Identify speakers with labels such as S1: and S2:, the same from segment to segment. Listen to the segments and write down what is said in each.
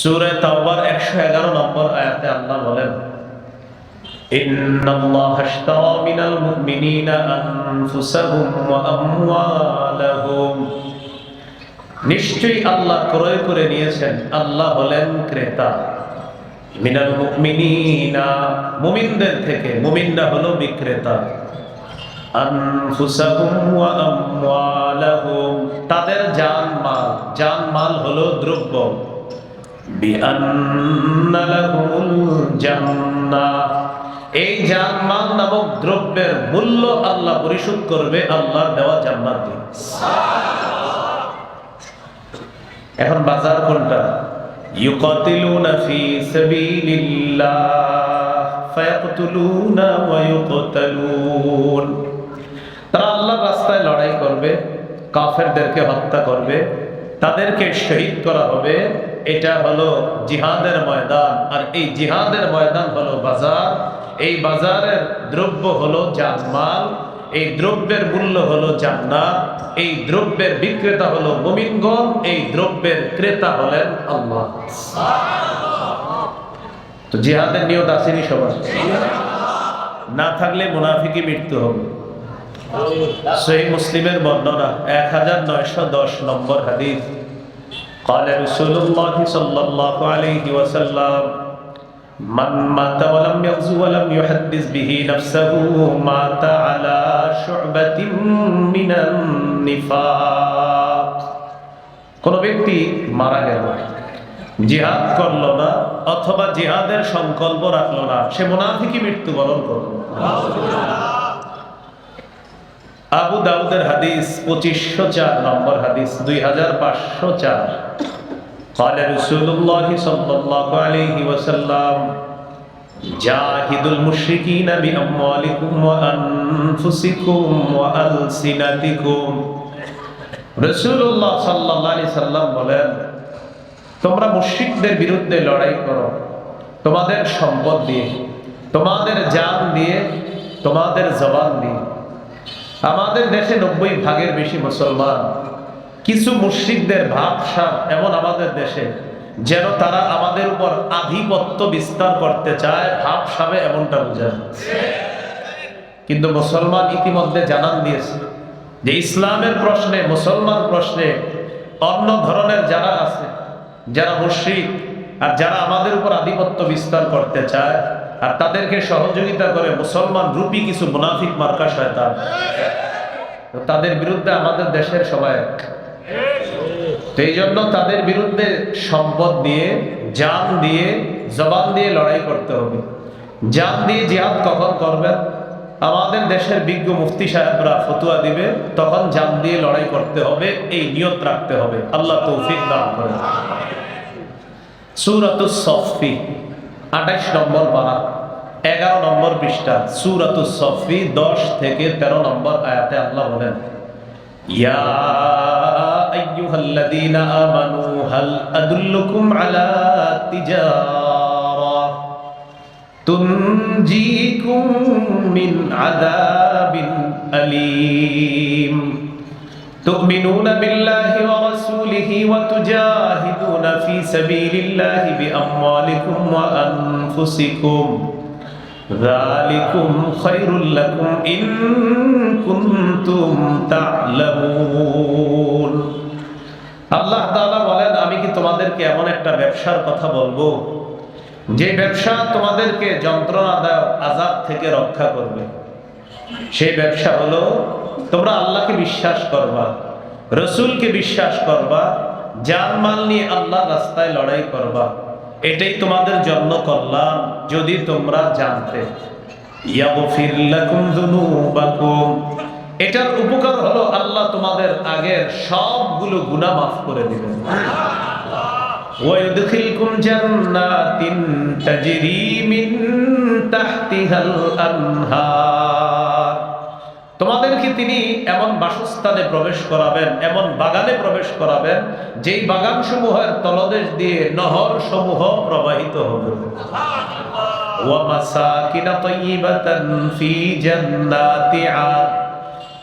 S1: সূরা তাওবার 111 নম্বর আয়াতে আল্লাহ বলেন إن الله اشترى من المؤمنين أنفسهم وأموالهم নিশ্চয়ই আল্লাহ ক্রয় করে নিয়েছেন আল্লাহ হলেন ক্রেতা মিনাল মুমিনিনা মুমিনদের থেকে মুমিনরা হলো বিক্রেতা আনফুসাহুম ওয়া আমওয়ালাহুম তাদের জানমাল জানমাল হলো দ্রব্য বিআন্না লাহুমুল জান্নাহ এই জানমাল নামক দ্রব্যের মূল্য আল্লাহ পরিশোধ করবে আল্লাহ দেওয়া জান্নাত দিয়ে। এখন বাজার কোনটা? ইউকাতিলুনা ফি সাবিলিল্লাহ, ফায়াকতুলুনা ওয়া ইউকতালুন। তারা আল্লাহর রাস্তায় লড়াই করবে, কাফেরদেরকে হত্যা করবে, তাদেরকে শহীদ করা হবে এটা হলো জিহাদের ময়দান। আর এই জিহাদের ময়দান হলো বাজার। এই বাজারের দ্রব্য হলো জানমাল। এই দ্রব্যের মূল্য হলো জান্নাত। এই দ্রব্যের বিক্রেতা হলো মুমিনগণ। এই দ্রব্যের ক্রেতা হলেন আল্লাহ। তো জিহাদের নিয়ত আসেনি সবার? না থাকলে মুনাফিকি মৃত্যু হবে। সহি মুসলিমের বর্ণনা, এক হাজার নয়শো দশ নম্বর হাদিস। قال رسول الله صلى الله عليه وسلم من مات ولم يغزو ولم يحدث به نفسه مات على شعبة من النفاق কোন ব্যক্তি মারা গেল জিহাদ করলো না অথবা জিহাদের সংকল্প রাখলো না সে মুনাফিকি মৃত্যুবরণ করলো আবু দাউদের হাদিস পঁচিশশো চার নম্বর হাদিস দুই হাজার পাঁচশো চার قال رسول الله صلى الله عليه وسلم جاهدوا المشركين بأموالكم وأنفسكم وألسنتكم রসুল্লাহ সাল্লাহ আলি সাল্লাম বলেন তোমরা মুশ্রিকদের বিরুদ্ধে লড়াই করো তোমাদের সম্পদ দিয়ে তোমাদের জান দিয়ে তোমাদের জবান দিয়ে আমাদের দেশে নব্বই ভাগের বেশি মুসলমান। কিছু মুশ্রিকদের ভাবসাব এমন আমাদের দেশে, যেন তারা আমাদের উপর আধিপত্য বিস্তার করতে চায়, ভাবসাবে এমনটা বোঝায় কিন্তু মুসলমান ইতিমধ্যে জানান দিয়েছে যে ইসলামের প্রশ্নে, মুসলমান প্রশ্নে অন্য ধরনের যারা আছে, যারা মুশ্রিক আর যারা আমাদের উপর আধিপত্য বিস্তার করতে চায় আর তাদেরকে সহযোগিতা করে মুসলমান রূপী কিছু মুনাফিক মার্কা শয়তান। তাদের বিরুদ্ধে আমাদের দেশের সবাই। এই জন্য তাদের বিরুদ্ধে সম্পদ দিয়ে জান দিয়ে, জবান দিয়ে লড়াই করতে হবে। জান দিয়ে জিহাদ কখন করবেন আমাদের দেশের বিজ্ঞ মুফতি সাহেবরা ফতুয়া দিবে, তখন জান দিয়ে লড়াই করতে হবে, এই নিয়ত রাখতে হবে। আল্লাহ তৌফিক দান করে সুরাতুস সফি আঠাইশ নম্বর পারা, এগারো নম্বর পৃষ্ঠা, সুরাতুস সফি দশ থেকে তেরো নম্বর আয়াতে আল্লাহ বলেন, ইয়া আদুল্লুকুম মিন আযাবিন আলীম। تؤمنون بالله ورسوله وتجاهدون في سبيل الله بأموالكم وأنفسكم ذلكم خير لكم إن كنتم تعلمون আল্লাহ তাআলা বলেন আমি কি তোমাদেরকে এমন একটা ব্যবসার কথা বলবো যে ব্যবসা তোমাদেরকে যন্ত্রণাদায়ক আজাব থেকে রক্ষা করবে সেই ব্যবসা হলো তোমরা আল্লাহকে বিশ্বাস করবা রসুলকে বিশ্বাস করবা জানমাল নিয়ে আল্লাহ রাস্তায় লড়াই করবা এটাই তোমাদের জন্য কল্যাণ যদি তোমরা জানতে ইয়াগফির লাকুম যুনুবাকুম এটার উপকার হলো আল্লাহ তোমাদের আগের সবগুলো গুনাহ মাফ করে দিবেন ويدخلكم جنات تجري من تحتها الأنهار তোমাদেরকে তিনি এমন বাসস্থানে প্রবেশ করাবেন, এমন বাগানে প্রবেশ করাবেন, যেই বাগান সমূহের তলদেশ দিয়ে নহর সমূহ প্রবাহিত হবে।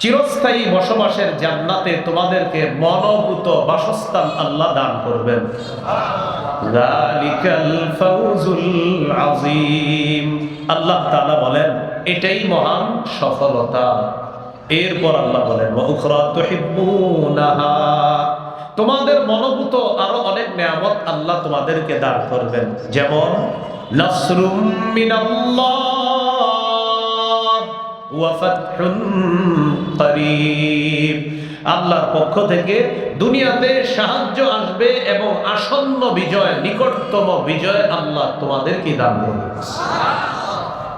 S1: চিরস্থায়ী বসবাসের জান্নাতে তোমাদেরকে মনোভূত বাসস্থান আল্লাহ দান করবেন। আল্লাহ তালা বলেন এটাই মহান সফলতা। এরপর আল্লাহ বলেন তোমাদের মনোভূত আরও অনেক নিয়ামত আল্লাহ তোমাদেরকে দান করবেন। যেমন আল্লাহর পক্ষ থেকে দুনিয়াতে সাহায্য আসবে এবং আসন্ন বিজয়, নিকটতম বিজয় আল্লাহ তোমাদেরকে দান করবে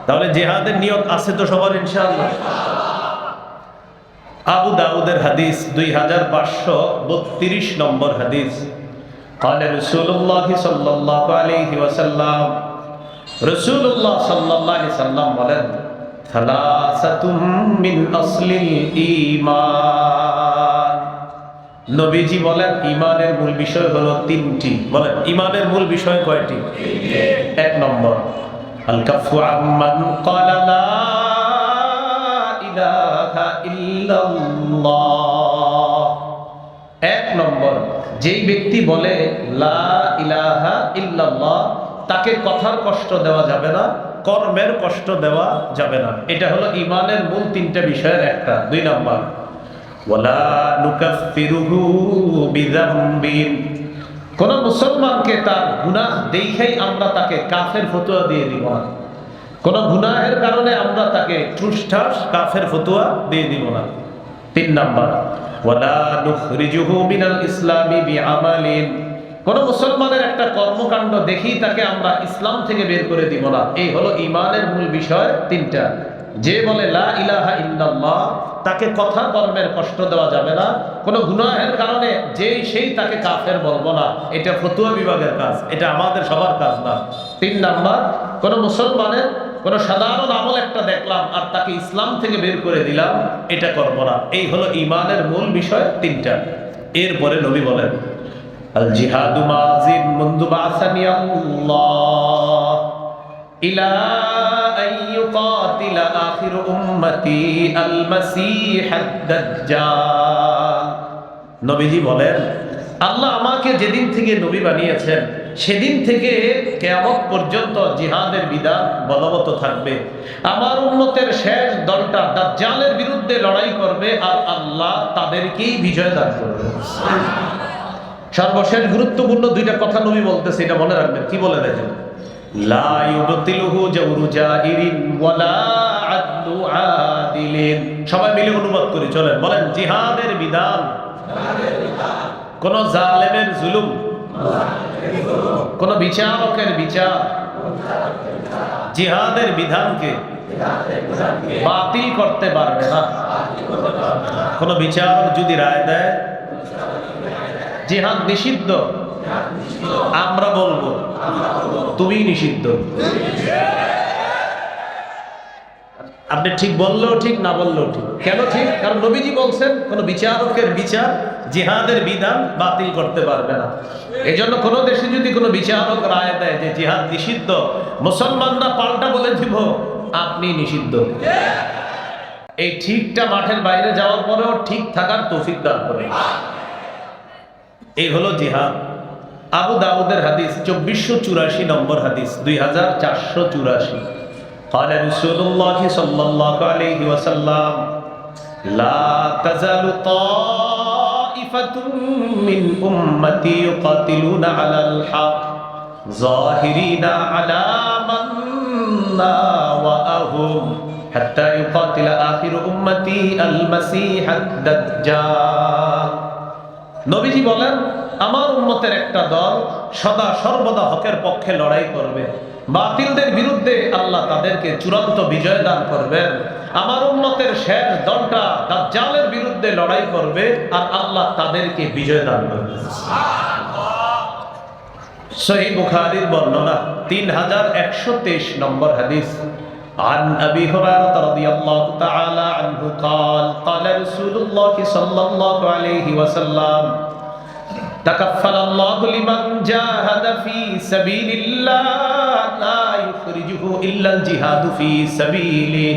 S1: তাহলে জেহাদের নিয়ত আছে তো সবার ইনশাআল্লাহ আবু দাউদের হাদিস দুই হাজার পাঁচশো বত্রিশ নম্বর হাদিস قال رسول الله صلى الله عليه وسلم رسول الله صلى الله عليه وسلم বলেন ثلاثة من أصل الإيمان নবীজি বলেন ইমানের মূল বিষয় হলো তিনটি বলেন ইমানের মূল বিষয় কয়টি এক নম্বর আল কাফু আম্মান ক্বালা লা ইলাহা ইল্লাল্লাহ। এক নম্বর, যেই ব্যক্তি বলে লা ইলাহা ইল্লাল্লাহ, তাকে কথার কষ্ট দেওয়া যাবে না, কর্মের কষ্ট দেওয়া যাবে না। এটা হলো ইমানের মূল তিনটা বিষয়ের একটা। দুই নম্বর, ওয়ালা নুকাফফিরুহু বিযামবিন। কোন মুসলমানকে তার গুনাহ দেখেই আমরা তাকে কাফের ফতোয়া দিয়ে দিব না। কোন গুনাহের কারণে আমরা তাকে ঠুসঠাস কাফের ফতোয়া দিয়ে দিব না। তিন নাম্বার, ওয়ালা নুখরিজুহু মিনাল ইসলামি বিআমালিন। কোন মুসলমানের একটা কর্মকাণ্ড দেখেই তাকে আমরা ইসলাম থেকে বের করে দিব না। এই হলো ইমানের মূল বিষয় তিনটা। যে বলে লা ইলাহা ইল্লাল্লাহ, তাকে কথা কর্মের কষ্ট দেওয়া যাবে না। কোনো গুনাহের কারণে যেই সেই তাকে কাফের বলব না। এটা ফতুয়া বিভাগের কাজ, এটা আমাদের সবার কাজ না। তিন নাম্বার, কোন মুসলমানের কোন সাধারণ আমল একটা দেখলাম আর তাকে ইসলাম থেকে বের করে দিলাম, এটা করব না। এই হলো ইমানের মূল বিষয় তিনটা। এরপরে নবী বলেন, আল জিহাদু মাজিন মুন্দু বাসানি ইলা আল মাসীহ আদ-দাজ্জাল নবীজি বলেন আল্লাহ আমাকে যেদিন থেকে নবী বানিয়েছেন সেদিন থেকে কেয়ামত পর্যন্ত জিহাদের বিধান বলবৎ থাকবে। আমার উন্নতের শেষ দলটা দাজ্জালের বিরুদ্ধে লড়াই করবে আর আল্লাহ তাদেরকেই বিজয় দান করবে। সর্বশেষ গুরুত্বপূর্ণ দুইটা কথা নবী বলতেছে এটা মনে রাখবেন। কি বলে দেখেন? লা ইউবতিলুহু জাওরু জাহিরিন ওয়ালা আদলু আদিলিন। সবাই মিলে অনুবাদ করি, চলেন, বলেন, জিহাদের বিধান। কোন জালেমের জুলুম, কোন বিচারকের বিচার, জিহাদের বিধানকে বাতিল করতে পারবে না। কোন বিচারক যদি রায় দেয়, জিহাদ নিষিদ্ধ। আমরা বলব তুমি নিষিদ্ধ। আপনি ঠিক বললেও ঠিক, না বললেও ঠিক। কেন ঠিক? কারণ নবীজি বলছেন, কোন বিচারকের বিচার জিহাদের বিধান বাতিল করতে পারবে না। এই জন্য কোনো দেশে যদি কোনো বিচারক রায় দেয় যে জিহাদ নিষিদ্ধ, মুসলমানরা পাল্টা বলে দিব, আপনি নিষিদ্ধ। এই ঠিকটা মাঠের বাইরে যাওয়ার পরেও ঠিক থাকার তৌফিক দান করে এই হলো জিহাদ। আবু দাউদের হাদিস চব্বিশশো চুরাশি নম্বর হাদিস দুই হাজার চারশো চুরাশি قال رسول الله صلى الله عليه وسلم لا تزال طائفة من أمتي يقاتلون على الحق ظاهرين على من ناوأهم حتى يقاتل آخر أمتي المسيح الدجال নবীজি বলেন আমার উন্মতের একটা দল সদা সর্বদা হকের পক্ষে লড়াই করবে বাতিলদের বিরুদ্ধে আল্লাহ তাদেরকে চূড়ান্ত বিজয় দান করবেন আমার উন্মতের শেষ দলটা দাজ্জালের বিরুদ্ধে লড়াই করবে আর আল্লাহ তাদেরকে বিজয় দান করবে সহি বুখারীর বর্ণনা তিন হাজার একশো তেইশ নম্বর হাদিস عن أبي هريرة رضي الله تعالى عنه قال قال رسول الله صلى الله عليه وسلم تكفل الله لمن جاهد في سبيل الله لا يخرجه إلا الجهاد في سبيله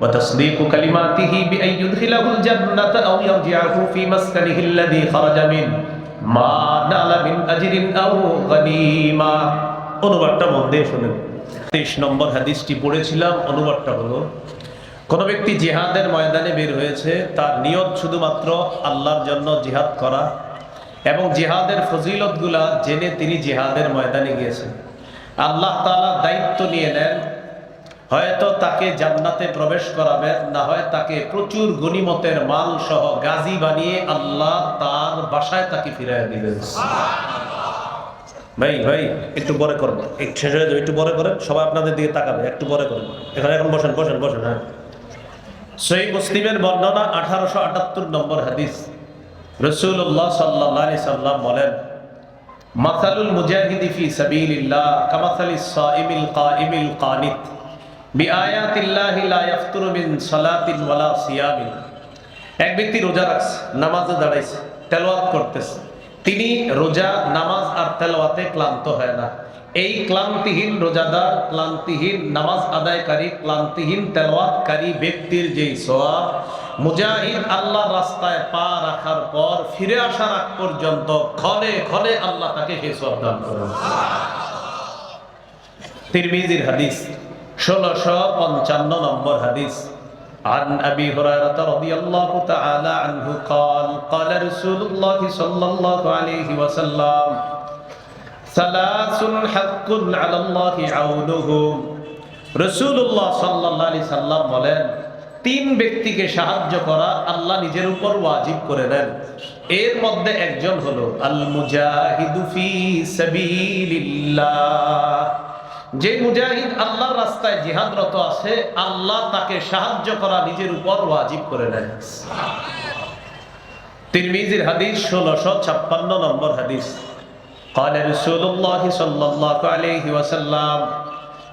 S1: وتصديق كلماته بأن يدخله الجنة أو يرجعه في مسكنه الذي خرج منه ما نال من أجر أو غنيمة অনুবাদটা মন দিয়ে শুনেন তেইশ নম্বর হাদিসটি পড়েছিলাম অনুবাদটা হলো কোন ব্যক্তি জিহাদের ময়দানে বের হয়েছে তার নিয়ত শুধুমাত্র আল্লাহর জন্য জিহাদ করা এবং জিহাদের ফজিলতগুলা জেনে তিনি জেহাদের ময়দানে গিয়েছেন। আল্লাহ তাআলা দায়িত্ব নিয়ে নেন, হয়তো তাকে জান্নাতে প্রবেশ করাবেন, না হয় তাকে প্রচুর গনিমতের মাল সহ গাজী বানিয়ে আল্লাহ তার বাসায় তাকে ফিরাই দিবেন। ভাই ভাই, একটু পরে করবেন শেষ হয়ে যাবে, একটু পরে করেন, সবাই আপনাদের দিকে তাকাবে, একটু পরে করবেন এখানে এখন বসেন বসেন বসেন হ্যাঁ। সই মুসলিমের বর্ণনা আঠারোশো আটাত্তর নম্বর হাদিস। রসুল্লাহ সাল্লাহ সাল্লাম বলেন, মাসালুল মুজাহিদি ফি সাবিলিল্লাহ, কামাসালি সাইমিল কাইমিল কানিত, বিআয়াতিল্লাহি লা ইয়াফতুরু মিন সালাতিন ওয়ালা সিয়ামিন। এক ব্যক্তি রোজা রাখছে, নামাজে দাঁড়াইছে, তেলাওয়াত করতেছে। তিনি রোজা, নামাজ আর তেলাওয়াতে ক্লান্ত হয় না। এই ক্লান্তিহীন রোজাদার, ক্লান্তিহীন নামাজ আদায়কারী, ক্লান্তিহীন তেলাওয়াতকারী ব্যক্তির যেই সোয়াব মুজাহিদ আল্লাহ রাস্তায় পা রাখার পর ফিরে আসার আগ পর্যন্ত ক্ষণে ক্ষণে আল্লাহ তাকে সেই সোয়াব দান করেন তিরমিজির হাদিস ষোলশো পঞ্চান্ন নম্বর হাদিস عن أبي هريرة رضي الله تعالى عنه قال قال رسول الله صلى الله عليه وسلم ثلاث حق على الله عونهم রসুল্লাহ সাল্লাহ আলি সাল্লাম বলেন তিন ব্যক্তিকে সাহায্য করা আল্লাহ নিজের উপর ওয়াজিব করে দেন এর মধ্যে একজন হলো আল মুজাহিদু ফি সাবিলিল্লাহ যে মুজাহিদ আল্লাহর রাস্তায় জিহাদরত আছে আল্লাহ তাকে সাহায্য করা নিজের উপর ওয়াজিব করে নেন তিরমিজির হাদিস ষোলোশো ছাপ্পান্ন নম্বর হাদিস قال رسول الله صلى الله عليه وسلم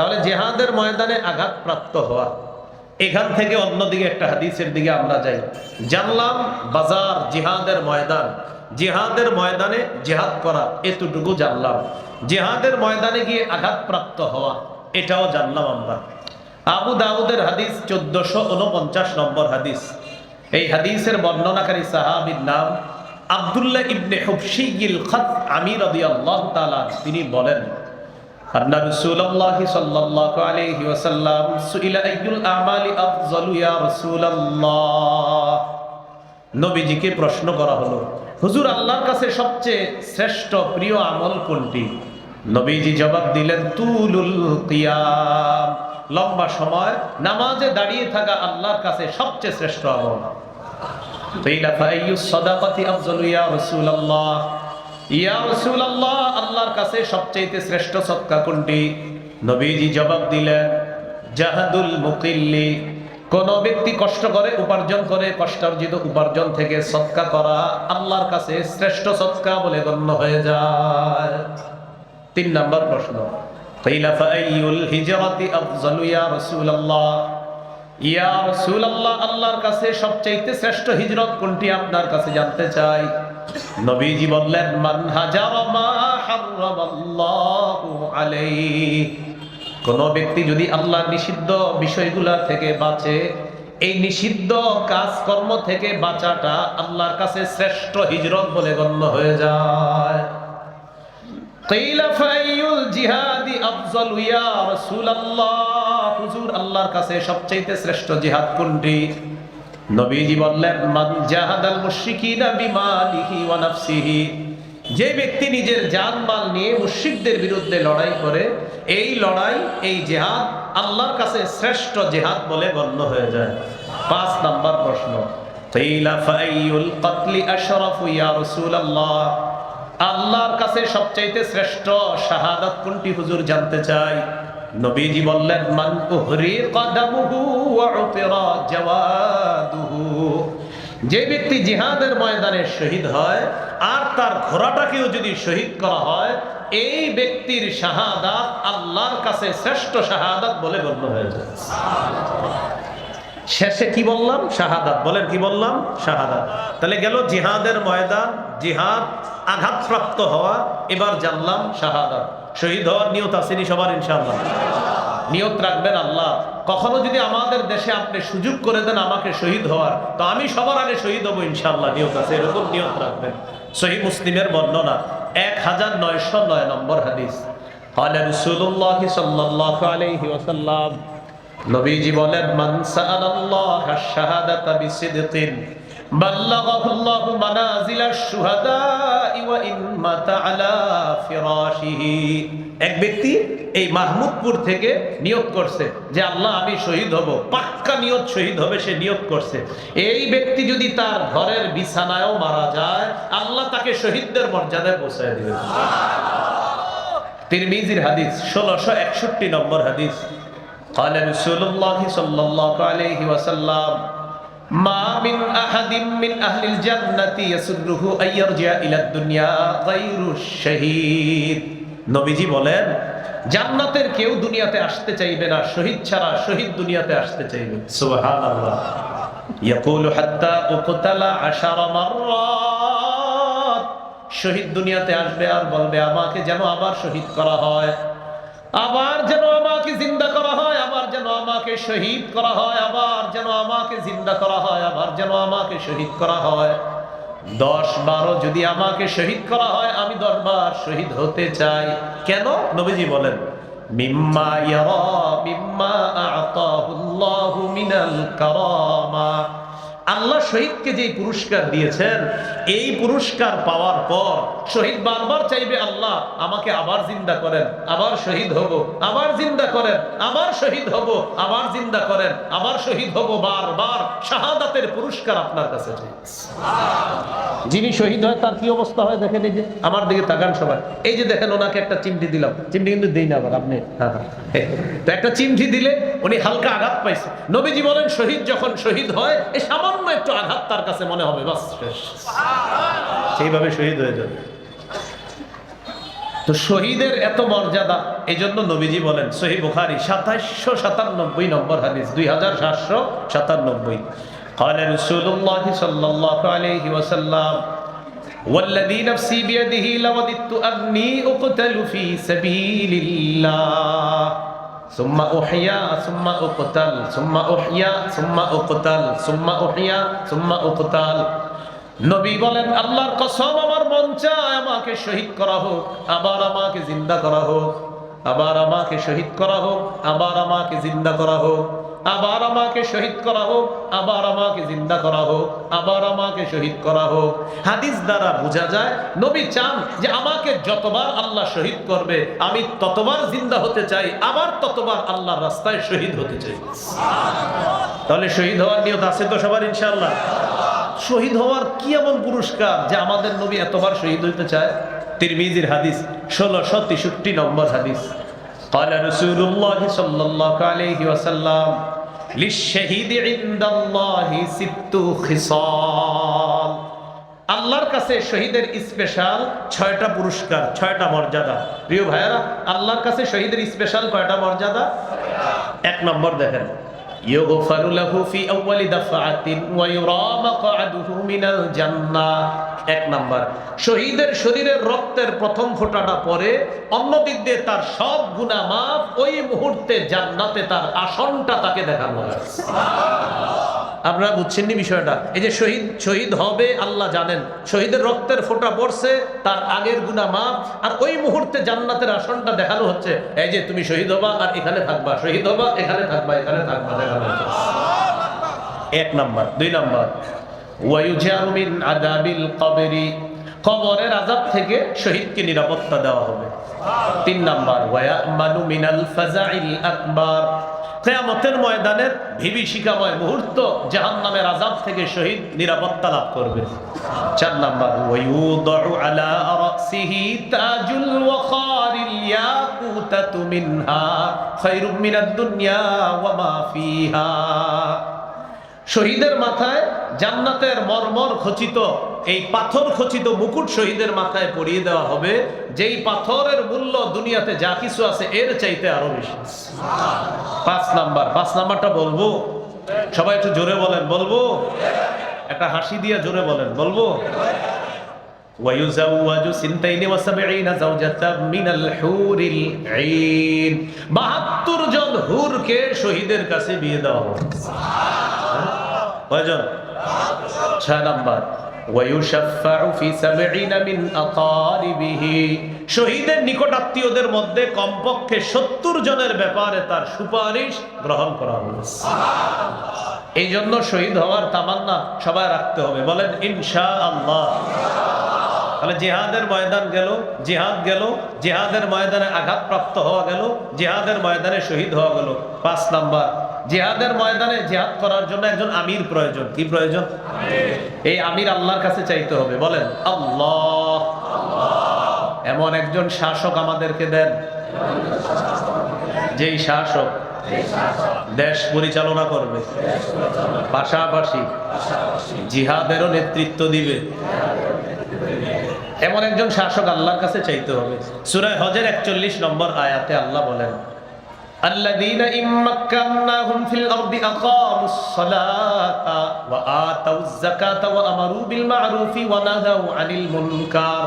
S1: তাহলে জেহাদের ময়দানে আঘাত প্রাপ্ত হওয়া। এখান থেকে অন্যদিকে একটা হাদিসের দিকে আমরা যাই। জানলাম বাজার, জিহাদের ময়দান। জিহাদের ময়দানে জেহাদ করা, এতটুকু জানলাম। জেহাদের ময়দানে গিয়ে আঘাতপ্রাপ্ত হওয়া, এটাও জানলাম আমরা। আবু দাউদের হাদিস চোদ্দশো উনপঞ্চাশ নম্বর হাদিস। এই হাদিসের বর্ণনাকারী সাহাবির নাম আব্দুল্লাহ ইবনে হুবশিগিল খাত আমির তিনি বলেন أن رسول الله صلى الله عليه وسلم سئل أي الأعمال أفضل يا رسول الله নবীজিকে প্রশ্ন করা হলো হুজুর আল্লাহর কাছে সবচেয়ে শ্রেষ্ঠ প্রিয় আমল কোনটি নবীজি জবাব দিলেন তুলুল কিয়াম লম্বা সময় নামাজে দাঁড়িয়ে থাকা আল্লাহর কাছে সবচেয়ে শ্রেষ্ঠ আমল কিলা ফাইয়ুস সাদাকাতি আফজালু ইয়া রাসূলুল্লাহ ইয়া রাসূলুল্লাহ আল্লাহর কাছে সবচেয়ে শ্রেষ্ঠ সদকা কোনটি নবীজি জবাব দিলেন জাহাদুল মুকিল্লি কোন ব্যক্তি কষ্ট করে উপার্জন করে কষ্টার্জিত উপার্জন থেকে সৎকা করা আল্লাহর কাছে শ্রেষ্ঠ সৎকা বলে গণ্য হয়ে যায় তিন নাম্বার প্রশ্ন قيل فأي الهجرة أفضل يا رسول الله ইয়া রাসূলুল্লাহ আল্লাহর কাছে সবচেয়ে শ্রেষ্ঠ হিজরত কোনটি আপনার কাছে জানতে চাই নবীজি বললেন, মান হাজারা মা হারামাল্লাহু আলাইহি। কোন ব্যক্তি যদি আল্লাহ নিষিদ্ধ বিষয়গুলো থেকে বাঁচে, এই নিষিদ্ধ কাজকর্ম থেকে বাঁচাটা আল্লাহর কাছে শ্রেষ্ঠ হিজরত বলে গণ্য হয়ে যায়। জিহাদি আফজল ইয়া রাসূলুল্লাহ। হুজুর, আল্লাহর কাছে সবচেয়ে শ্রেষ্ঠ জিহাদ কোনটি? নবীজি বললেন, মান জাহাদাল মুশরিকিনা বিমালিহি ওয়া নাফসিহি। যে ব্যক্তি নিজের জানমাল নিয়ে মুশরিকদের বিরুদ্ধে লড়াই করে, এই লড়াই, এই জেহাদ আল্লাহর কাছে শ্রেষ্ঠ জেহাদ বলে গণ্য হয়ে যায়। পাঁচ নাম্বার প্রশ্ন আল্লাহর কাছে সবচাইতে শ্রেষ্ঠ শাহাদাত কোনটি হুজুর জানতে চায়? নবীজি বললেন, মান উহরি কদামুহু ওয়া উতিরা জাওয়াদুহু। যে ব্যক্তি জিহাদের ময়দানে শহীদ হয় আর তার ঘোড়াটাকেও যদি শহীদ করা হয়, এই ব্যক্তির শাহাদাত আল্লাহর কাছে শ্রেষ্ঠ শাহাদাত বলে গণ্য হয়ে যায়। শেষে কি বললাম? শাহাদাত। বলেন, কি বললাম? শাহাদাত। তাহলে গেল জিহাদের ময়দান, জিহাদ আঘাতপ্রাপ্ত হওয়া, এবার জানলাম শাহাদাত। শহীদ হওয়ার নিয়ত আসেনি সবার ইনশাআল্লাহ নিয়ত রাখবেন আল্লাহ কখনো যদি আমাদের দেশে আপনি সুযোগ করে দেন আমাকে শহীদ হওয়ার তো আমি সবার আগে শহীদ হবো ইনশাআল্লাহ নিয়ত আছে এরকম নিয়ত রাখবেন সহি মুসলিমের বর্ণনা এক হাজার নয়শো নয় নম্বর হাদিস قال رسول الله صلى الله عليه وسلم নবীজি বলেন মান সাআলাল্লাহ আশ-শাহাদাতা বিসিদকিন বাল্লাগাহু আল্লাহু মানাজিলাশ শুহাদাই ওয়া ইন মাতা আলা ফিরাশিহি এক ব্যক্তি এই মাহমুদপুর থেকে নিয়ত করছে যে আল্লাহ আমি শহীদ হব পাক্কা নিয়ত শহীদ হবে সে নিয়ত করছে এই ব্যক্তি যদি তার ঘরের বিছানায়ও মারা যায় আল্লাহ তাকে শহীদদের মর্যাদায় পৌঁছায় দিবেন তিরমিজির হাদিস ষোলোশো একষট্টি নম্বর হাদিস قال رسول الله صلى الله عليه وسلم ما من أحد من أهل الجنة يسره أن يرجع إلى الدنيا غير الشهيد নবীজি বলেন জান্নাতের কেউ দুনিয়াতে আসতে চাইবে না শহীদ ছাড়া শহীদ দুনিয়াতে আসতে চাইবে সুবহানাল্লাহ يقول حتى أقتل عشر مرات শহীদ দুনিয়াতে আসবে আর বলবে আমাকে যেন আবার শহীদ করা হয় আবার যেন আমাকে জিন্দা করা হয়, আবার যেন আমাকে শহীদ করা হয়, আবার যেন আমাকে জিন্দা করা হয়, আবার যেন আমাকে শহীদ করা হয়। দশ বারো যদি আমাকে শহীদ করা হয়, আমি দরবার শহীদ হতে চাই। কেন? নবীজি বলেন, মিম্মা মিম্মা আতাহুল্লাহু মিনাল কারামা। আল্লাহ শহীদকে যে পুরস্কার দিয়েছেন এই পুরস্কার পাওয়ার পর শহীদ বারবার চাইবে আল্লাহ আমাকে আবার জিন্দা করেন আবার শহীদ হব আবার জিন্দা করেন আবার শহীদ হব আবার জিন্দা করেন আবার শহীদ হব বারবার। শাহাদাতের পুরস্কার আপনার কাছে যিনি শহীদ হয় তার কি অবস্থা হয় দেখেন এই যে আমার দিকে তাকান সবাই। এই যে দেখেন ওনাকে একটা চিমটি দিলাম। চিমটি কিন্তু দিই না আবার আপনি। হ্যাঁ, হ্যাঁ। তো একটা চিমটি দিলে উনি হালকা আঘাত পাইছে। নবীজি বলেন শহীদ যখন শহীদ হয় এই সামান্য একটু আঘাত তার কাছে মনে হবে বাস শেষ সেইভাবে শহীদ হয়ে যাবে তো শহীদের এত মর্যাদা এই জন্য নবীজি বলেন সহি বুখারি সাতাইশশো সাতানব্বই নম্বর হাদিস দুই হাজার সাতশো সাতানব্বই قال رسول الله صلى الله عليه وسلم والذي نفسي بيده لوددت أني أقتل في سبيل الله সুম্মা উহিয়া সুম্মা উকতাল সুম্মা উহিয়া সুম্মা উকতাল সুম্মা উহিয়া সুম্মা উকতাল নবী বলেন, আল্লাহর কসম আমার মন চায় আমাকে শহীদ করা হোক, আবার আমাকে জিন্দা করা হোক, আবার আমাকে শহীদ করা হোক, আবার আমাকে জিন্দা করা হোক। আবার আমাকে শহীদ করা হোক, আবার আমাকে জিন্দা করা হোক, আবার আমাকে শহীদ করা হোক। হাদিস দ্বারা বোঝা যায়, নবী চান যে আমাকে যতবার আল্লাহ শহীদ করবে, আমি ততবার জিন্দা হতে চাই, আবার ততবার আল্লাহর রাস্তায় শহীদ হতে চাই। তাহলে শহীদ হওয়ার নিয়ত আছে তো সবার, ইনশাআল্লাহ? শহীদ হওয়ার কি এমন পুরস্কার যে আমাদের নবী এতবার শহীদ হইতে চায়? তিরমিজির হাদিস, ষোলোশো তেষট্টি নম্বর হাদিস। قال رسول الله صلى الله عليه وسلم للشهيد عند الله ست خصال আল্লাহর কাছে শহীদের স্পেশাল ছয়টা পুরস্কার ছয়টা মর্যাদা প্রিয় ভাইয়েরা আল্লাহর কাছে শহীদের স্পেশাল কয়টা মর্যাদা এক নম্বর দেখেন يغفر له في أول دفعة ويرى مقعده من الجنة এক নাম্বার শহীদের শরীরের রক্তের প্রথম ফোঁটাটা পরে অন্য দিক দিয়ে তার সব গুনাহ মাফ ওই মুহূর্তে জান্নাতে তার আসনটা তাকে দেখানো হয় আপনারা বুঝছেন নি বিষয়টা। এই যে শহীদ শহীদ হবে, আল্লাহ জানেন। শহীদের রক্তের ফোঁটা পড়ছে, তার আগের গুনাহ মাফ। আর ওই মুহূর্তে জান্নাতের আসনটা দেখানো হচ্ছে। এই যে তুমি শহীদ হবা, আর এখানে থাকবা। শহীদ হবা, এখানে থাকবা এখানে থাকবা, দেখানো হচ্ছে। এক নাম্বার। দুই নাম্বার। ওয়ায়ুজারু মিন আযাবিল কবরি। কবরের আযাব থেকে শহীদকে নিরাপত্তা দেওয়া হবে। তিন নাম্বার। ওয়ায়ামানু মিনাল ফাজাইল আকবার। কিয়ামতের ময়দানের বিভীষিকাময় মুহূর্ত জাহান নামের আজাব থেকে শহীদ নিরাপত্তা লাভ করবে। চার নাম্বার আলা রাসিহি তাজুল দুনিয়া ওয়া মা ফিহা। শহীদের মাথায় জান্নাতের মর্মর খচিত এই পাথর খচিত মুকুট শহীদের মাথায় পরিয়ে দেওয়া হবে যেই পাথরের মূল্য দুনিয়াতে যা কিছু আছে এর চাইতে আরো বেশি পাঁচ নাম্বার পাঁচ নাম্বারটা বলবো সবাই একটু জোরে বলেন বলবো একটা হাসি দিয়ে জোরে বলেন বলবো ويزوج سنتين وسبعين زوجة من الحور العين বাহাত্তর জন হুরকে শহীদের কাছে বিয়ে দেওয়া হবে কয়জন? ছয় নাম্বার। নিকটাত্মীয়দের মধ্যে কমপক্ষে সত্তর জনের ব্যাপারে তার সুপারিশ গ্রহণ করা হবে। এই জন্য শহীদ হওয়ার তামান্না সবাই রাখতে হবে। বলেন ইনশা আল্লাহ তাহলে জেহাদের ময়দান গেল জেহাদ গেল জেহাদের ময়দানে আঘাতপ্রাপ্ত হওয়া গেল জেহাদের ময়দানে শহীদ হওয়া গেল। পাঁচ নাম্বার। জিহাদের ময়দানে জেহাদ করার জন্য একজন আমির প্রয়োজন। কি প্রয়োজন? এই আমির আল্লাহর কাছে চাইতে হবে বলেন আল্লাহ। এমন একজন শাসক আমাদেরকে দেন যেই শাসক দেশ পরিচালনা করবে পাশাপাশি জিহাদেরও নেতৃত্ব দিবে। এমন একজন শাসক আল্লাহর কাছে চাইতে হবে। সুরায় হজের একচল্লিশ নম্বর আয়াতে আল্লাহ বলেন الذين إن مكناهم في الأرض أقاموا الصلاة وآتوا الزكاة وأمروا بالمعروف ونهوا عن المنكر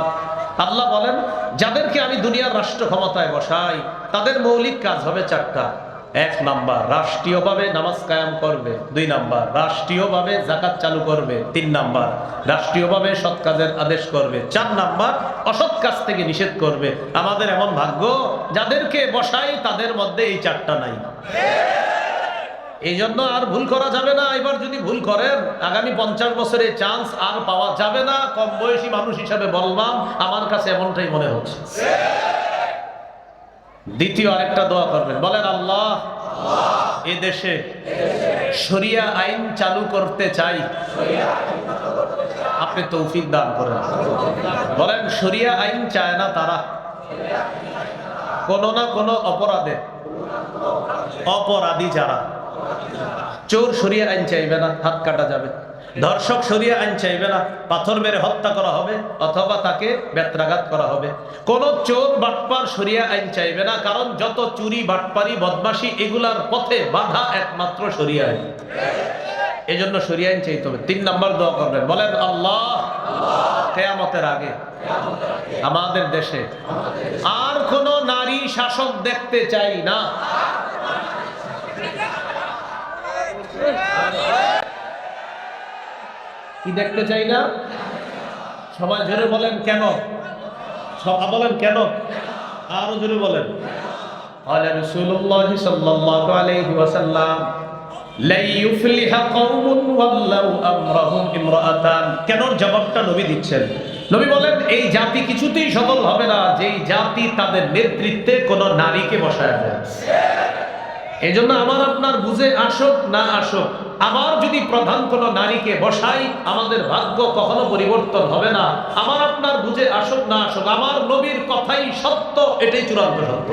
S1: আল্লাহ বলেন যাদেরকে আমি দুনিয়ার রাষ্ট্র ক্ষমতায় বসাই তাদের মৌলিক কাজ হবে চারটা এক নাম্বার, রাষ্ট্রীয়ভাবে নামাজ কায়াম করবে। দুই নাম্বার, রাষ্ট্রীয়ভাবে জাকাত চালু করবে। তিন নাম্বার, রাষ্ট্রীয়ভাবে সৎ কাজের আদেশ করবে। চার নাম্বার, অসৎ কাজ থেকে নিষেধ করবে। আমাদের এমন ভাগ্য, যাদেরকে বসাই তাদের মধ্যে এই চারটা নাই। এই জন্য আর ভুল করা যাবে না। এবার যদি ভুল করেন, আগামী পঞ্চাশ বছরে চান্স আর পাওয়া যাবে না। কম বয়সী মানুষ হিসাবে বললাম আমার কাছে এমনটাই মনে হচ্ছে। দ্বিতীয় আরেকটা দোয়া করবেন। বলেন, আল্লাহ, এ দেশে শরিয়া আইন চালু করতে চাই। আপনি তৌফিক দান করেন। বলেন, শরিয়া আইন চায় না তারা। কোনো না কোনো অপরাধে। অপরাধী যারা। চোর সরিয়ে আইন চাইবে না, হাত কাটা যাবে। ধর্ষক সরিয়ে আইন চাইবে না। পাথর মেরে হত্যা করা হবে অথবা তাকে বেত্রাঘাত করা হবে। কোন চোর বাটপার সরিয়া আইন চাইবে না, কারণ যত চুরি, বাটপারি, বদমাশি এগুলার পথে বাধা একমাত্র সরিয়া আইন। এই জন্য সরিয়া আইন চাইতে হবে। তিন নম্বর দোয়া করবেন। বলেন, আল্লাহ কেয়ামতের আগে আমাদের দেশে আর কোন নারী শাসক দেখতে চাই না। কি দেখতে চাই না সবাই জোরে বলেন কেন সবাই বলেন কেন আরো জোরে বলেন قال رسول الله صلى الله عليه وسلم لن يفلح قوم ولوا امرهم امرأتان কেন জবাবটা নবী দিচ্ছেন নবী বলেন এই জাতি কিছুতেই সফল হবে না যেই জাতি তাদের নেতৃত্বে কোন নারীকে বসায় দেয় এই জন্য আমার আপনার বুঝে আসুক না আসুক আমার যদি প্রধান কোন নারীকে বসাই, আমাদের ভাগ্য কখনো পরিবর্তন হবে না। আমার আপনার বুঝে আসুক না আসুক, আমার নবীর কথাই সত্য, এটাই চূড়ান্ত সত্য।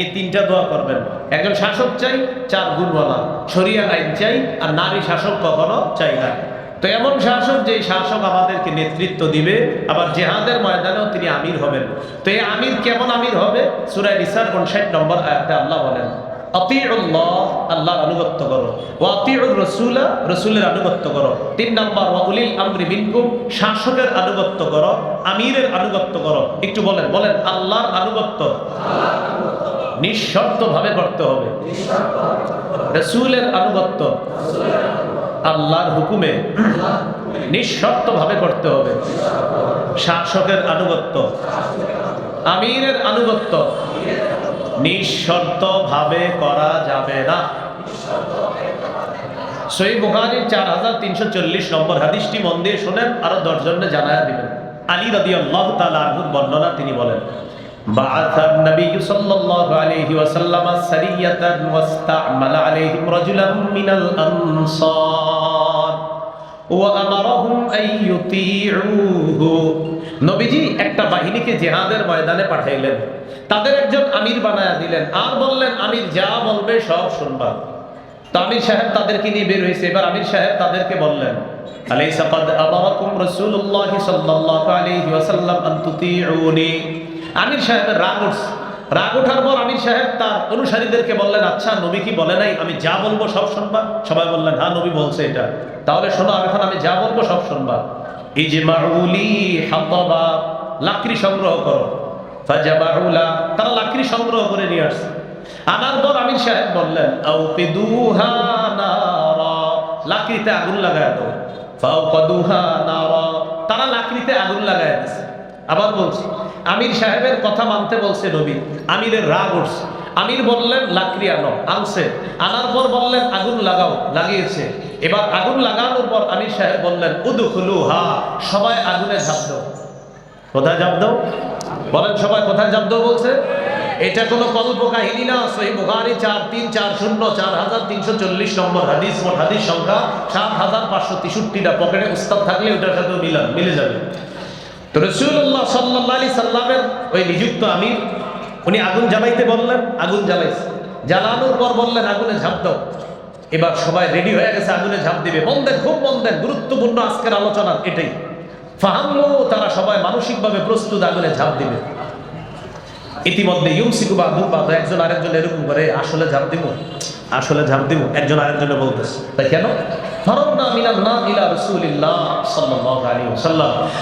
S1: এই তিনটা দোয়া করবেন। একজন শাসক চাই, চার গুণওয়ালা। শরিয়া আইন চাই, আর নারী শাসক কখনো চাই না। তো এমন শাসক যে শাসক আমাদেরকে নেতৃত্ব দিবে, আবার জেহাদের ময়দানেও তিনি আমির হবেন। তো এই আমির কেমন আমির হবে? সুরাই নিসার উনষাট নম্বর আয়াতে আল্লাহ বলেন আতিউল্লাহ, আল্লাহর শাসকের আনুগত্য করো, আমিরের আনুগত্য করো। একটু বলেন বলেন আনুগত্য। করতে হবে। রসুলের আনুগত্য। আল্লাহর হুকুমে নিঃশর্ত ভাবে করতে হবে। শাসকের আনুগত্য। আমিরের আনুগত্য। নিঃশর্ত ভাবে করা যাবে না সই বুখারির চার হাজার তিনশো চল্লিশ নম্বর হাদিসটি মন দিয়ে শোনেন আরো দশজনে জানায়া দিবেন আলী রদি আল্লাহ তালা বর্ণনা তিনি বলেন بعث النبي صلى الله عليه وسلم سرية واستعمل عليهم رجلا من الأنصار وأمرهم أن يطيعوه নবীজি একটা বাহিনীকে জেহাদের ময়দানে পাঠাইলেন। তাদের একজন আমির বানায়া দিলেন। আর বললেন, আমির যা বলবে সব শুনবা। তো আমির সাহেব তাদেরকে নিয়ে বের হয়েছে। এবার আমির সাহেব তাদেরকে বললেন আমির সাহেবের রাগ উঠছে। রাগ ওঠার পর আমির সাহেব তার অনুসারীদেরকে বললেন আচ্ছা নবী কি বলে আমি যা বলব সব শুনবা? সবাই বললেন হ্যাঁ নবী বলছে এটা। তাহলে শোনো, এখন আমি যা বলব সব শুনবা। ইজমাউলি হাতাবা, লাকড়ি সংগ্রহ করো। ফাজাবাউলা, তারা লাকড়ি সংগ্রহ করে নিয়ে আসছে। আনার আমির সাহেব বললেন, আউকিদুহা নারা, লাকড়িতে আগুন লাগায় দাও। ফাউকাদুহা নারা, তারা লাকড়িতে আগুন লাগায় দিছে। আবার বলছি, আমির সাহেবের কথা মানতে বলছে নবী, আমিরের রাগ উঠছে। আমির বললেন, লাকড়ি আনো, আনছে। আনার পর বললেন, আগুন লাগাও, লাগিয়েছে। এবার আগুন লাগানোর পর আমির সাহেব বললেন উদুখুলু হা সবাই আগুনে ঝাঁপ দাও কোথায় ঝাঁপ দাও বলেন, সবাই কোথায় ঝাঁপ দাও বলছে? এটা কোনো কল্প কাহিনী না, সহি বুখারি, চার তিন, চার শূন্য, চার হাজার তিনশো চল্লিশ নম্বর হাদিস, মোট হাদিস সংখ্যা সাত হাজার পাঁচশো তেষট্টিটা। পকেটে উস্তাদ থাকলে ওটার সাথে মিলান মিলে যাবে। তো রসুল্লাহ সাল্লাহ আলি সাল্লামের ওই নিযুক্ত আমির, উনি আগুন জ্বালাইতে বললেন, আগুন জ্বালাইছে। জ্বালানোর পর বললেন, আগুনে ঝাঁপ দাও। এবার সবাই রেডি হয়ে গেছে, আগুনে ঝাঁপ দিবে। মন দেন খুব মন দেন গুরুত্বপূর্ণ আজকের আলোচনা এটাই। ফাহাম্ম তারা সবাই মানসিকভাবে প্রস্তুত, আগুনে ঝাঁপ দিবে। ইতিমধ্যে ইউমসিকু বা দুবা একজন আরেকজন এরকম করে, আসলে ঝাঁপ দিব আসলে ঝাঁপ দিব একজন আরেকজনে বলতেছে। তাই কেন?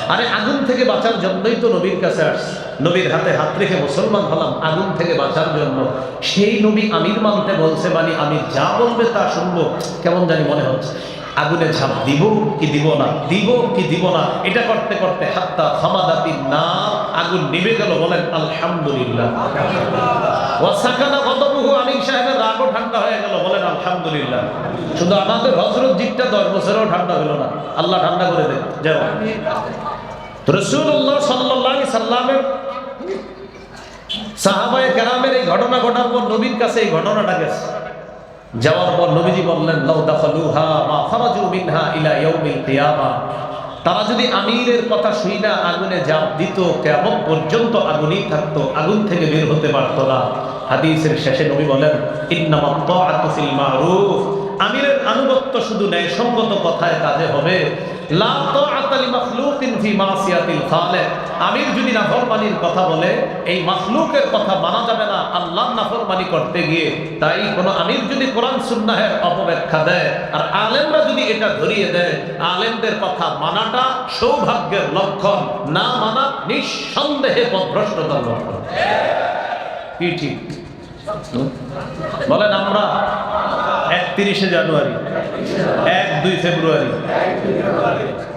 S1: আরে আগুন থেকে বাঁচার জন্যই তো নবীর কাছে আসছে। নবীর হাতে হাত রেখে মুসলমান হলাম, আগুন থেকে বাঁচার জন্য। সেই নবী আমির মানতে বলছে মানে আমি যা বলবে তা শুনব। কেমন জানি মনে হচ্ছে। আগুনে ঝাঁপ দিব কি দিব না? দিব কি দিব না? এটা করতে করতে হাত্তা খামাদাতি না আগুন নিভে গেল বলেন, আলহামদুলিল্লাহ। ওয়াসাকানা সাহেবের রাগও ঠান্ডা হয়ে গেল বলেন, আলহামদুলিল্লাহ। শুধু আমাদের হজরত দশ বছরেও ঠান্ডা হলো না। আল্লাহ ঠান্ডা করে দেন। যাও। রসুল্লাহ সাল্লাহ সাল্লামের সাহাবায়ে কেরামের এই ঘটনা ঘটার পর নবীর কাছে এই ঘটনাটা গেছে। যাওয়ার পর নবীজি বললেন তারা যদি আমিরের কথা শুই না, আগুনে জাপ দিত কেমন পর্যন্ত আগুনই থাকতো, আগুন থেকে বের হতে পারতো না। হাদিসের শেষে নবী বলেন আমিরের আনুগত্য শুধু ন্যায়সঙ্গত কথায় কাজে হবে। আমির যদি নাফরমানির কথা বলে, এই মাখলুকের কথা মানা যাবে না আল্লাহর নাফরমানি করতে গিয়ে। তাই কোনো আমির যদি কোরআন, সুন্নাহের অপব্যাখ্যা দেয়, আর আলেমরা যদি এটা ধরিয়ে দেয়, আলেমদের কথা মানাটা সৌভাগ্যের লক্ষণ, না মানা নিঃসন্দেহে পথভ্রষ্টতার লক্ষণ। কি ঠিক? বলেন আমরা একত্রিশে জানুয়ারি, এক দুই ফেব্রুয়ারি।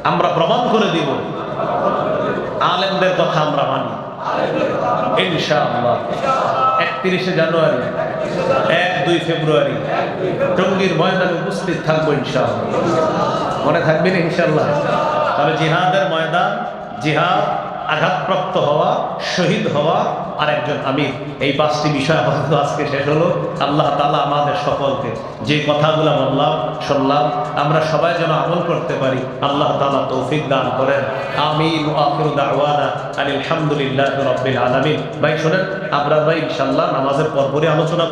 S1: আমরা প্রমাণ করে দিব, আলেমদের কথা আমরা মানি। ইনশাআল্লাহ। একত্রিশে জানুয়ারি, এক দুই ফেব্রুয়ারি টঙ্গীর ময়দানে উপস্থিত থাকব ইনশাআল্লাহ। মনে থাকবেন ইনশাআল্লাহ। তবে জিহাদের ময়দান, জিহাদ আঘাতপ্রাপ্ত হওয়া, শহীদ হওয়া আর একজন আমির। এই পাঁচটি বিষয় আপাতত আজকে শেষ হলো। আল্লাহ তালা আমাদের সকলকে যে কথাগুলো বললাম, শুনলাম, আমরা সবাই যেন আমল করতে পারি, আল্লাহ তালা তৌফিক দান করেন। আমিন আলহামদুলিল্লাহ রব্বিল আলামিন। ভাই, শোনেন, আমরা ভাই ইনশাল্লাহ নামাজের পরপরই আলোচনা